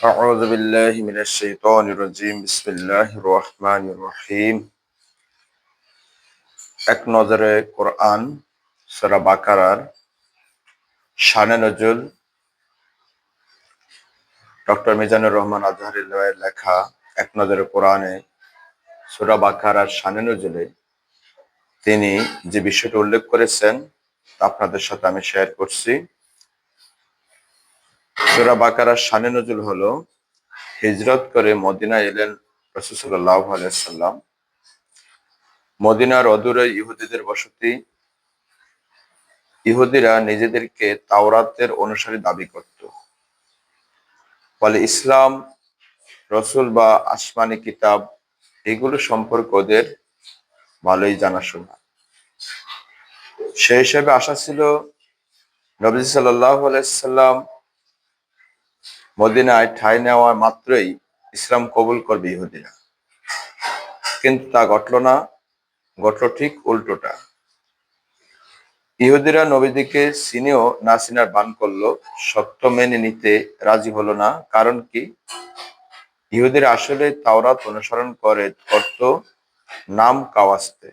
أعوذ بالله من الشيطان الرجيم بسم الله الرحمن الرحيم এক নজরে কোরআন সূরা বাকারার শানে নজুল ডক্টর মিজানুর রহমান আজহারের লেখা এক নজরে কোরআনে সূরা বাকারার শানে নজুলে তিনি যে বিষয়টা উল্লেখ করেছেন তা আপনাদের সাথে আমি শেয়ার করছি সূরা বাকারার শানে নজুল হলো, হিজরত করে মদিনা এলেন রসুল্লাহ আলাইসাল্লাম মদিনার অদূরে ইহুদিদের বসতি। ইহুদিরা নিজেদেরকে তাওরাতের অনুসারী দাবি করত। ফলে ইসলাম, রসুল বা আসমানি কিতাব, এগুলো সম্পর্কে ওদের ভালোই জানাশোনা। সে হিসেবে আশা ছিল নবী সাল্লাহ আলাইসাল্লাম মদিনায় ঠাই নেওয়া মাত্রই ইসলাম কবুল করবে ইহুদিরা। কিন্তু তা ঘটল না, ঘটল ঠিক উল্টোটা। ইহুদিরা নবীদিকে চিনেও না চিনার বান করল, সত্য মেনে নিতে রাজি হলো না, কারণ কি? ইহুদিরা আসলে তাওরাত অনুসরণ করে করত নাম কাওয়াস্তে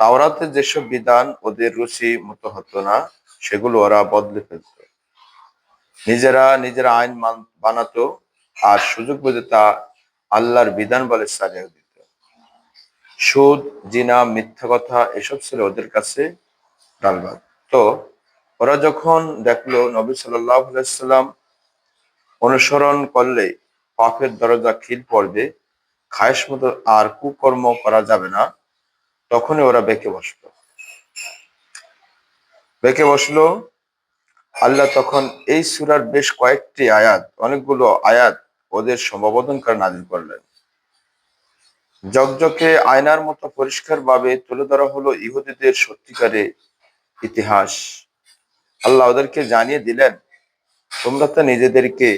তাওরাতে যেসব বিধান ওদের রুচি মতো হতো না, সেগুলো ওরা বদলে ফেলত। নিজেরা নিজেরা আইন বানাতো আর সুযোগ বুঝে তা আল্লাহর বিধান বলে সাজাও দিত। সুদ, জিনা, মিথ্যা কথা এসব ছিল ওদের কাছে ডালবাদ তো ওরা যখন দেখল নবী সাল্লাম অনুসরণ করলে পাপের দরজা খিল পড়বে, খায়েশ মতো আর কুকর্ম করা যাবে না, তখনই ওরা বেঁকে বসল। বেঁকে বসল আল্লাহ তখন এই সুরার বেশ কয়েকটি আয়াত, অনেকগুলো আয়াত ওদের সম্বোধন করে নাজিল করলেন। জগজকে আয়নার মতো পরিষ্কার ভাবে তুলে ধরা হলো ইহুদিদের সত্যিকারে ইতিহাস। আল্লাহ ওদেরকে জানিয়ে দিলেন, তোমরা তো নিজেদেরকে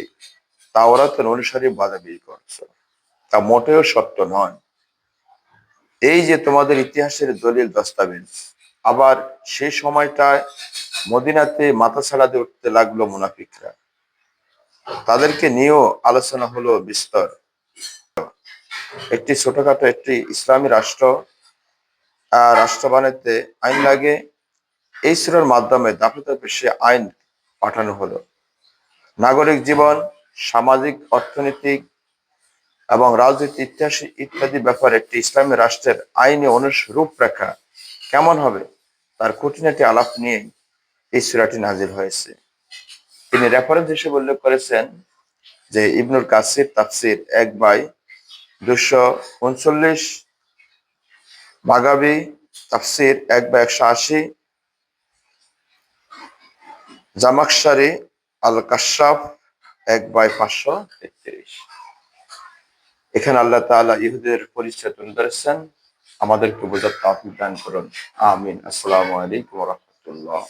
তাওরাতের অনুসারী বাদাবি করছ। তা মোটেও সত্য নয়। এই যে তোমাদের ইতিহাসের দলিল, দস্তাবেজ, আবার সেই সময়টায় মদিনাতে মাথা ছাড়াতে উঠতে লাগল মুনাফিকরা। তাদেরকে নিয়েও আলোচনা হলো বিস্তর। একটি ছোটখাটো একটি ইসলামী রাষ্ট্র রাষ্ট্র বানাতে আইন লাগে। এই সুরের মাধ্যমে দাপে দাপে সে আইন পাঠানো হলো। নাগরিক জীবন, সামাজিক, অর্থনৈতিক এবং রাজনীতি, ইতিহাস ইত্যাদি ব্যাপারে একটি ইসলামী রাষ্ট্রের আইনি রূপরেখা কেমন হবে, তার খুঁটিনাটি আলাপ নিয়ে এই সুরাটি নাজিল হয়েছে। তিনি রেফারেন্স হিসেবে উল্লেখ করেছেন যে ইবনুল কাসির তাফসির এক বাই দুশো উনচল্লিশ বাগাবি তাফসির এক বাই একশো আশি জামাকসারি আল কাশাফ এক বাই পাঁচশো তেত্রিশ। এখানে আল্লাহ তাআলা ইহুদের পরিচয় তুলে ধরেছেন। আমাদেরকে বোঝার তাফিক দান করুন। আমিন। আসসালামু আলাইকুম রহমতুল্লাহ।